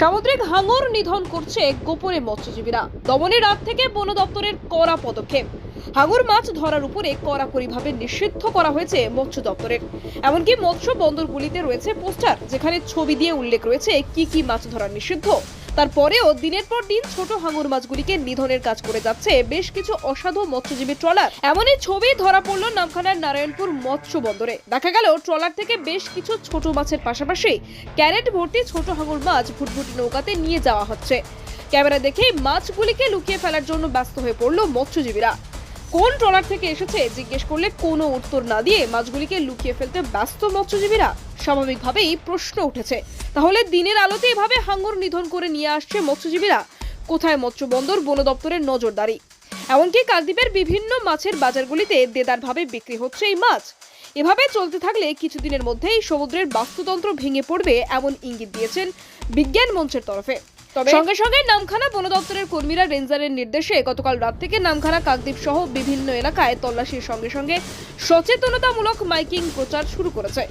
সামুদ্রিক হাঙর নিধন করছে গোপনে মৎস্যজীবীরা। দমনের রাত থেকে বন দপ্তরের কড়া পদক্ষেপ। হাঙর মাছ ধরার উপরে কড়াকড়িভাবে নিষিদ্ধ করা হয়েছে মৎস্য দপ্তরের। এমনকি মৎস্য বন্দরগুলিতে রয়েছে পোস্টার, যেখানে ছবি দিয়ে উল্লেখ রয়েছে কি কি মাছ ধরা নিষিদ্ধ। তারপরেও দিনের পর দিন ছোট হাঙর মাছগুলিকে নিধনের কাজ করে যাচ্ছে বেশ কিছু অসাধু মৎস্যজীবী ট্রলার। এমনই ছবি ধরা পড়ল নামখানার নারায়ণপুর মৎস্য বন্দরে। দেখা গেল, ট্রলার থেকে বেশ কিছু ছোট মাছের পাশাপাশি ক্যারেট ভর্তি ছোট হাঙর মাছ ভুটভুটি নৌকাতে নিয়ে যাওয়া হচ্ছে। ক্যামেরা দেখে মাছগুলিকে লুকিয়ে ফেলার জন্য ব্যস্ত হয়ে পড়ল মৎস্যজীবীরা। কোন ট্রলার থেকে এসেছে জিজ্ঞেস করলে কোনো উত্তর না দিয়ে মাছগুলিকে লুকিয়ে ফেলতে ব্যস্ত মৎস্যজীবীরা স্বাভাবিকভাবেই প্রশ্ন উঠেছে। তাহলে দিনের আলোতে এভাবে হাঙ্গর নিধন করে নিয়ে আসছে মৎস্যজীবীরা। কোথায় মৎস্য বন্দর বন দপ্তরের নজরদারি? এমনকি কাকদ্বীপের বিভিন্ন মাছের বাজারগুলিতে দেদারভাবে বিক্রি হচ্ছে এই মাছ। এভাবে চলতে থাকলে কিছুদিনের মধ্যেই সমুদ্রের বাস্তুতন্ত্র ভেঙে পড়বে এমন ইঙ্গিত দিয়েছেন বিজ্ঞান মঞ্চের তরফে। তবে সঙ্গে সঙ্গে নামখানা বন দপ্তরের কর্মীরা রেঞ্জারের নির্দেশে গতকাল রাত থেকে নামখানা কাকদ্বীপ সহ বিভিন্ন এলাকায় তল্লাশির সঙ্গে সঙ্গে সচেতনতামূলক মাইকিং প্রচার শুরু করেছে।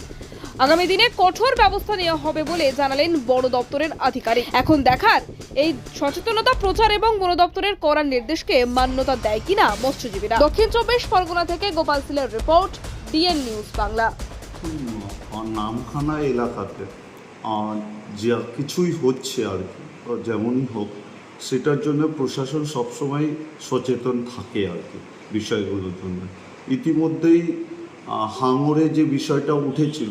আগামী দিনে কঠোর ব্যবস্থা নেওয়া হবে বলে জানালেন বন দপ্তরের আধিকারিক। এখন দেখার এই সচেতনতা প্রচার এবং বন দপ্তরের করার নির্দেশকে মান্যতা দেয় কিনা মৎস্যজীবীরা। দক্ষিণ চব্বিশ পরগনা থেকে Gopal সিলের report DN news Bangla. Namkhana এলাকাতে আর যা কিছুই হচ্ছে আর কি। যেমনই হোক, সেটার জন্য প্রশাসন সবসময় সচেতন থাকে আর কি বিষয়গুলোর জন্য। ইতিমধ্যেই হাঙরে যে বিষয়টা উঠেছিল,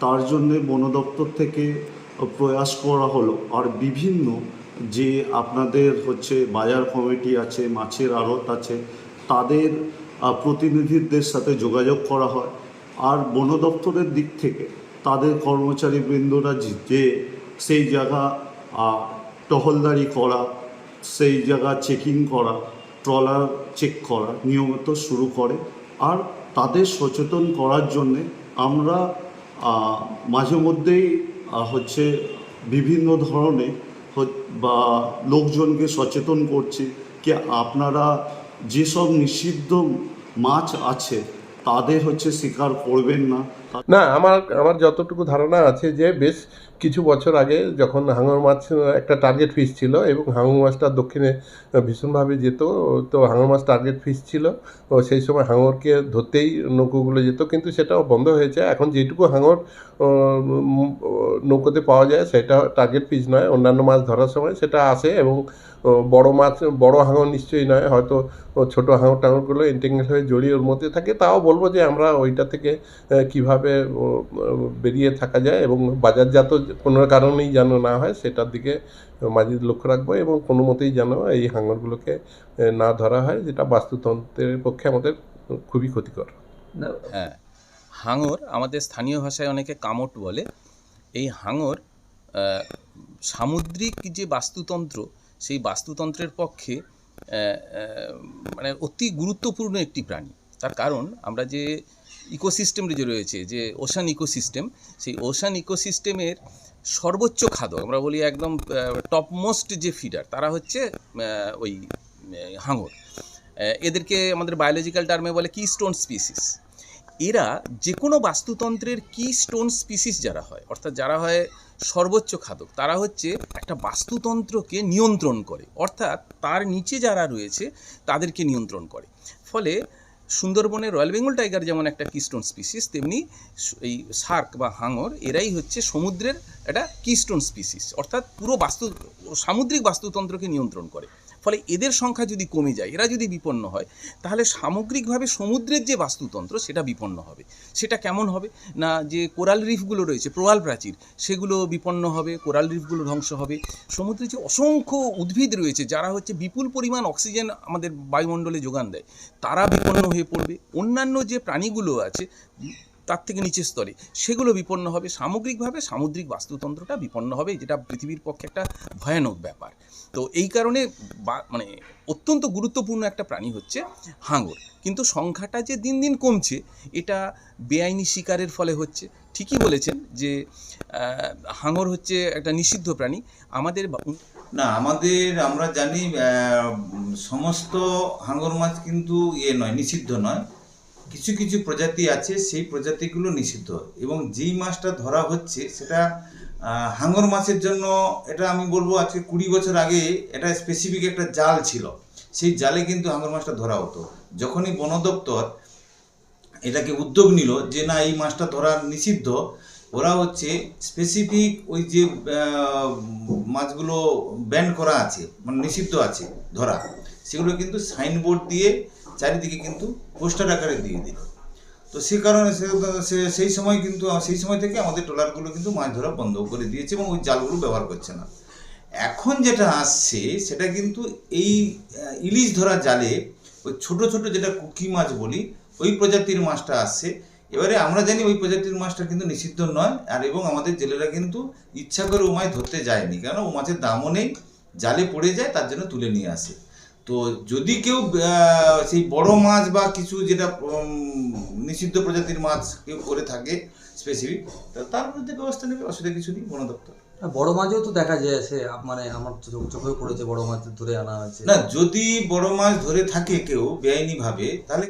তার জন্যে বন দপ্তর থেকে প্রয়াস করা হলো। আর বিভিন্ন যে আপনাদের হচ্ছে বাজার কমিটি আছে, মাছের আড়ত আছে, তাদের প্রতিনিধিদের সাথে যোগাযোগ করা হয়। আর বন দপ্তরের দিক থেকে তাদের কর্মচারী বৃন্দরা যে- সেই জায়গা টহলদারি করা, সেই জায়গা চেকিং করা ট্রলার চেক করা নিয়মিত শুরু করে। আর তাদের সচেতন করার জন্যে আমরা মাঝে মধ্যেই হচ্ছে বিভিন্ন ধরনের বা লোকজনকে সচেতন করছি কি আপনারা যেসব নিষিদ্ধ মাছ আছে, তাদের হচ্ছে শিকার করবেন না। না আমার আমার যতটুকু ধারণা আছে যে বেশ কিছু বছর আগে যখন হাঙর মাছ একটা টার্গেট ফিস ছিল এবং হাঙর মাছটা দক্ষিণে ভীষণভাবে যেত তো হাঙর মাছ টার্গেট ফিস ছিল ও সেই সময় হাঙরকে ধরতেই নৌকোগুলো যেত কিন্তু সেটাও বন্ধ হয়েছে। এখন যেটুকু হাঙর নৌকোতে পাওয়া যায় সেটা টার্গেট ফিশ নয় অন্যান্য মাছ ধরার সময় সেটা আসে এবং বড় মাছ বড় হাঙর নিশ্চয়ই নয় হয়তো ছোট হাঙর টাঙরগুলো এন্টেঙ্গেল হয়ে জড়িয়ে ওর মধ্যে থাকে তাও বলব যে আমরা ওইটা থেকে আহ, কীভাবে বেরিয়ে থাকা যায় এবং বাজারজাত কোনো কারণেই যেন না হয় সেটার দিকে মাঝে লক্ষ্য রাখব এবং কোনো মতেই যেন এই হাঙরগুলোকে না ধরা হয় যেটা বাস্তুতন্ত্রের পক্ষে আমাদের খুবই ক্ষতিকর। হ্যাঁ হাঙর আমাদের স্থানীয় ভাষায় অনেকে কামট বলে। এই হাঙর সামুদ্রিক যে বাস্তুতন্ত্র সেই বাস্তুতন্ত্রের পক্ষে মানে অতি গুরুত্বপূর্ণ একটি প্রাণী। তার কারণ আমরা যে ইকোসিস্টেম যে রয়েছে, যে ওশান ইকোসিস্টেম সেই ওশান ইকোসিস্টেমের সর্বোচ্চ খাদ্য আমরা বলি একদম টপমোস্ট যে ফিডার তারা হচ্ছে ওই হাঙর এদেরকে আমাদের বায়োলজিক্যাল টার্মে বলে কি স্টোন স্পিসিস এরা যে কোনো বাস্তুতন্ত্রের কি স্টোন স্পিসিস যারা হয়, অর্থাৎ যারা হয় সর্বোচ্চ খাদক, তারা হচ্ছে একটা বাস্তুতন্ত্রকে নিয়ন্ত্রণ করে, অর্থাৎ তার নিচে যারা রয়েছে, তাদেরকে নিয়ন্ত্রণ করে। ফলে সুন্দরবনে রয়্যাল বেঙ্গল টাইগার যেমন একটা কিস্টোন স্পিসিস, তেমনি এই শার্ক বা হাঙর, এরাই হচ্ছে সমুদ্রের একটা কিস্টোন স্পিসিস। অর্থাৎ পুরো বাস্তু সামুদ্রিক বাস্তুতন্ত্রকে নিয়ন্ত্রণ করে। ফলে এদের সংখ্যা যদি কমে যায়, এরা যদি বিপন্ন হয়, তাহলে সামগ্রিকভাবে সমুদ্রের যে বাস্তুতন্ত্র সেটা বিপন্ন হবে। সেটা কেমন হবে? না, যে কোরাল রিফগুলো রয়েছে, প্রবাল প্রাচীর, সেগুলো বিপন্ন হবে, কোরাল রিফগুলো ধ্বংস হবে। সমুদ্রে যে অসংখ্য উদ্ভিদ রয়েছে, যারা হচ্ছে বিপুল পরিমাণ অক্সিজেন আমাদের বায়ুমণ্ডলে যোগান দেয়, তারা বিপন্ন হয়ে পড়বে। অন্যান্য যে প্রাণীগুলো আছে তার থেকে নিচের স্তরে। সেগুলো বিপন্ন হবে সামগ্রিকভাবে, সামুদ্রিক বাস্তুতন্ত্রটা বিপন্ন হবে। যেটা পৃথিবীর পক্ষে একটা ভয়ানক ব্যাপার। তো এই কারণে মানে অত্যন্ত গুরুত্বপূর্ণ একটা প্রাণী হচ্ছে হাঙর কিন্তু সংখ্যাটা যে দিন দিন কমছে, এটা বেআইনি শিকারের ফলে হচ্ছে। ঠিকই বলেছেন যে হাঙর হচ্ছে একটা নিষিদ্ধ প্রাণী। আমাদের না, আমাদের আমরা জানি সমস্ত হাঙ্গর মাছ কিন্তু ইয়ে নয়, নিষিদ্ধ নয়। কিছু কিছু প্রজাতি আছে, সেই প্রজাতিগুলো নিষিদ্ধ। এবং যেই মাছটা ধরা হচ্ছে, সেটা হাঙর মাছের জন্য এটা আমি বলব, আজকে কুড়ি বছর আগে এটা স্পেসিফিক একটা জাল ছিল। সেই জালে কিন্তু হাঙর মাছটা ধরা হতো। যখনই বন দপ্তর এটাকে উদ্যোগ নিল যে, না, এই মাছটা ধরা নিষিদ্ধ ওরা হচ্ছে স্পেসিফিক ওই যে মাছগুলো ব্যান করা আছে মানে নিষিদ্ধ আছে ধরা। সেগুলো কিন্তু সাইনবোর্ড দিয়ে চারিদিকে কিন্তু পোস্টার আকারে দিয়ে দিল। তো সে কারণে সে- সেই সময় কিন্তু, সেই সময় থেকে আমাদের ট্রলারগুলো কিন্তু মাছ ধরা বন্ধ করে দিয়েছে এবং ওই জালগুলো ব্যবহার করছে না। এখন যেটা আসছে, সেটা কিন্তু এই ইলিশ ধরা জালে ওই ছোট ছোট যেটা কুকি মাছ বলি, ওই প্রজাতির মাছটা আসছে। এবারে আমরা জানি ওই প্রজাতির মাছটা কিন্তু নিষিদ্ধ নয়, আর এবং আমাদের জেলেরা কিন্তু ইচ্ছা করে ও মাছ ধরতে যায়নি। কেন ও মাছের দামও নেই, জালে পড়ে যায়, তার জন্য তুলে নিয়ে আসে। তো যদি কেউ সেই বড় মাছ বা কিছু যেটা নিষিদ্ধ প্রজাতির মাছ কেউ করে থাকে স্পেসিফিক তার মধ্যে ব্যবস্থা নেবে অসুবিধা কিছু নেই বন দপ্তর। বড় মাছও তো দেখা যায় সে মানে আমার চোখ- চোখেও পড়েছে বড় মাছ ধরে আনা হয়েছে। না যদি বড় মাছ ধরে থাকে কেউ বেআইনি ভাবে তাহলে